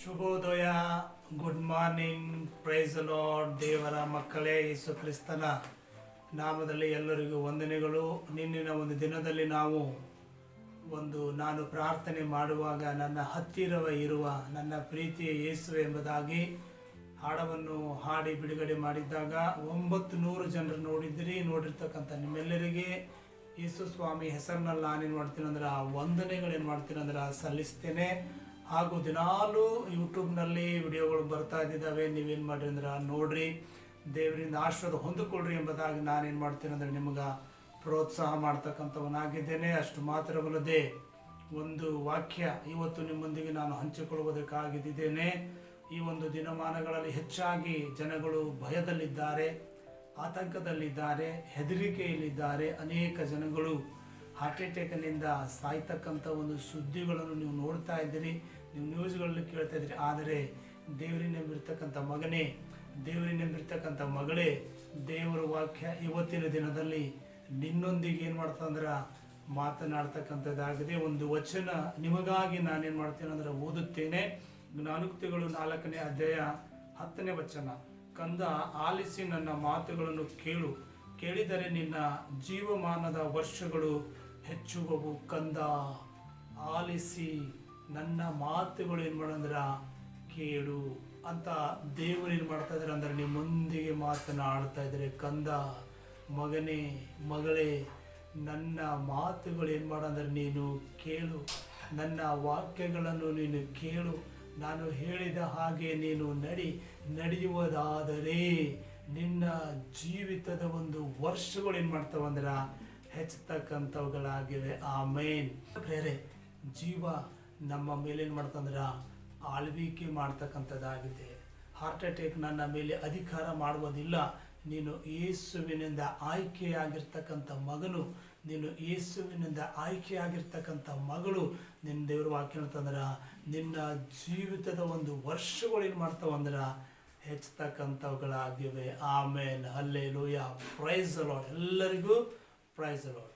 ಶುಭೋದಯ. Good morning price lord ದೇವರ ಮಕ್ಕಳೇ, ಯೇಸು ಕ್ರಿಸ್ತನ ನಾಮದಲ್ಲಿ ಎಲ್ಲರಿಗೂ ವಂದನೆಗಳು. ನಿನ್ನಿನ ಒಂದು ದಿನದಲ್ಲಿ ನಾವು ಒಂದು ನಾನು ಪ್ರಾರ್ಥನೆ ಮಾಡುವಾಗ ನನ್ನ ಹತ್ತಿರವ ಇರುವ ನನ್ನ ಪ್ರೀತಿ ಯೇಸು ಎಂಬುದಾಗಿ ಹಾಡವನ್ನು ಹಾಡಿ ಬಿಡುಗಡೆ ಮಾಡಿದ್ದಾಗ ಒಂಬತ್ತು ನೂರು ಜನರು ನೋಡಿದ್ರಿ ನೋಡಿರ್ತಕ್ಕಂಥ ನಿಮ್ಮೆಲ್ಲರಿಗೆ ಯೇಸು ಸ್ವಾಮಿ ಹೆಸರಿನಲ್ಲಿ ನಾನೇನು ಮಾಡ್ತೀನಂದ್ರೆ ಆ ವಂದನೆಗಳೇನು ಮಾಡ್ತೀನಿ ಅಂದ್ರೆ ಸಲ್ಲಿಸ್ತೇನೆ. ಹಾಗೂ ದಿನಾಲೂ ಯೂಟ್ಯೂಬ್ನಲ್ಲಿ ವಿಡಿಯೋಗಳು ಬರ್ತಾ ಇದ್ದಾವೆ ನೀವೇನು ಮಾಡಿರಿ ಅಂದ್ರೆ ನೋಡ್ರಿ, ದೇವರಿಂದ ಆಶೀರ್ವಾದ ಹೊಂದಿಕೊಳ್ಳ್ರಿ ಎಂಬುದಾಗಿ ನಾನೇನು ಮಾಡ್ತೀನಿ ಅಂದರೆ ನಿಮ್ಗೆ ಪ್ರೋತ್ಸಾಹ ಮಾಡ್ತಕ್ಕಂಥವನಾಗಿದ್ದೇನೆ. ಅಷ್ಟು ಮಾತ್ರವಲ್ಲದೆ ಒಂದು ವಾಕ್ಯ ಇವತ್ತು ನಿಮ್ಮೊಂದಿಗೆ ನಾನು ಹಂಚಿಕೊಳ್ಳುವುದಕ್ಕಾಗಿದ್ದೇನೆ. ಈ ಒಂದು ದಿನಮಾನಗಳಲ್ಲಿ ಹೆಚ್ಚಾಗಿ ಜನಗಳು ಭಯದಲ್ಲಿದ್ದಾರೆ, ಆತಂಕದಲ್ಲಿದ್ದಾರೆ, ಹೆದರಿಕೆಯಲ್ಲಿದ್ದಾರೆ. ಅನೇಕ ಜನಗಳು ಹಾರ್ಟ್ ಅಟ್ಯಾಕ್ನಿಂದ ಸಾಯ್ತಕ್ಕಂಥ ಒಂದು ಸುದ್ದಿಗಳನ್ನು ನೀವು ನೋಡ್ತಾ ಇದ್ದೀರಿ. ನೀವು ನ್ಯೂಸ್ಗಳಲ್ಲಿ ಕೇಳ್ತಾ ಇದ್ರಿ ಆದರೆ ದೇವರಿನಂಬಿರ್ತಕ್ಕಂಥ ಮಗನೇ ದೇವರಿನಂಬಿರ್ತಕ್ಕಂಥ ಮಗಳೇ, ದೇವರ ವಾಕ್ಯ ಇವತ್ತಿನ ದಿನದಲ್ಲಿ ನಿನ್ನೊಂದಿಗೆ ಏನು ಮಾಡ್ತಂದ್ರೆ ಮಾತನಾಡ್ತಕ್ಕಂಥದ್ದಾಗಿದೆ. ಒಂದು ವಚನ ನಿಮಗಾಗಿ ನಾನೇನು ಮಾಡ್ತೇನೆ ಅಂದ್ರೆ ಓದುತ್ತೇನೆ. ಜ್ಞಾನೋಕ್ತಿಗಳು ನಾಲ್ಕನೇ ಅಧ್ಯಾಯ ಹತ್ತನೇ ವಚನ. ಕಂದ, ಆಲಿಸಿ ನನ್ನ ಮಾತುಗಳನ್ನು ಕೇಳು. ಕೇಳಿದರೆ ನಿನ್ನ ಜೀವಮಾನದ ವರ್ಷಗಳು ಹೆಚ್ಚುವವು. ಕಂದ, ಆಲಿಸಿ ನನ್ನ ಮಾತುಗಳು ಏನು ಮಾಡಂದ್ರ ಕೇಳು ಅಂತ ದೇವರು ಏನು ಮಾಡ್ತಾ ಇದ್ದಾರೆ ಅಂದ್ರೆ ನಿಮ್ಮೊಂದಿಗೆ ಮಾತನಾಡ್ತಾ ಇದ್ದಾರೆ ಕಂದ, ಮಗನೇ, ಮಗಳೇ, ನನ್ನ ಮಾತುಗಳು ಏನು ಮಾಡಂದ್ರೆ ನೀನು ಕೇಳು. ನನ್ನ ವಾಕ್ಯಗಳನ್ನು ನೀನು ಕೇಳು. ನಾನು ಹೇಳಿದ ಹಾಗೆ ನೀನು ನಡಿ. ನಡೆಯುವುದಾದರೆ ನಿನ್ನ ಜೀವಿತದ ಒಂದು ವರ್ಷಗಳು ಏನು ಮಾಡ್ತಾವಂದ್ರೆ ಹೆಚ್ಚತಕ್ಕಂಥವುಗಳಾಗಿವೆ. ಆ ಮೇನ್ ಬೇರೆ ಜೀವ ನಮ್ಮ ಮೇಲೆ ಏನು ಮಾಡ್ತಂದ್ರ ಆಳ್ವಿಕೆ ಮಾಡ್ತಕ್ಕಂಥದ್ದಾಗಿದೆ. ಹಾರ್ಟ್ ಅಟ್ಯಾಕ್ ನನ್ನ ಮೇಲೆ ಅಧಿಕಾರ ಮಾಡುವುದಿಲ್ಲ ನೀನು ಯೇಸುವಿನಿಂದ ಆಯ್ಕೆಯಾಗಿರ್ತಕ್ಕಂಥ ಮಗನು, ನೀನು ಯೇಸುವಿನಿಂದ ಆಯ್ಕೆಯಾಗಿರ್ತಕ್ಕಂಥ ಮಗಳು, ನಿನ್ನ ದೇವರು ವಾಕ್ಯ ಅಂತಂದ್ರೆ ನಿನ್ನ ಜೀವಿತದ ಒಂದು ವರ್ಷಗಳು ಏನು ಮಾಡ್ತಾವಂದ್ರೆ ಹೆಚ್ಚತಕ್ಕಂಥವುಗಳಾಗಿವೆ. ಆಮೇಲೆ ಅಲ್ಲೇ ಲೋಯ ಪ್ರೈಸ್ ಅಲೋಡ್ ಎಲ್ಲರಿಗೂ ಪ್ರೈಸ್ ಲಾಡ್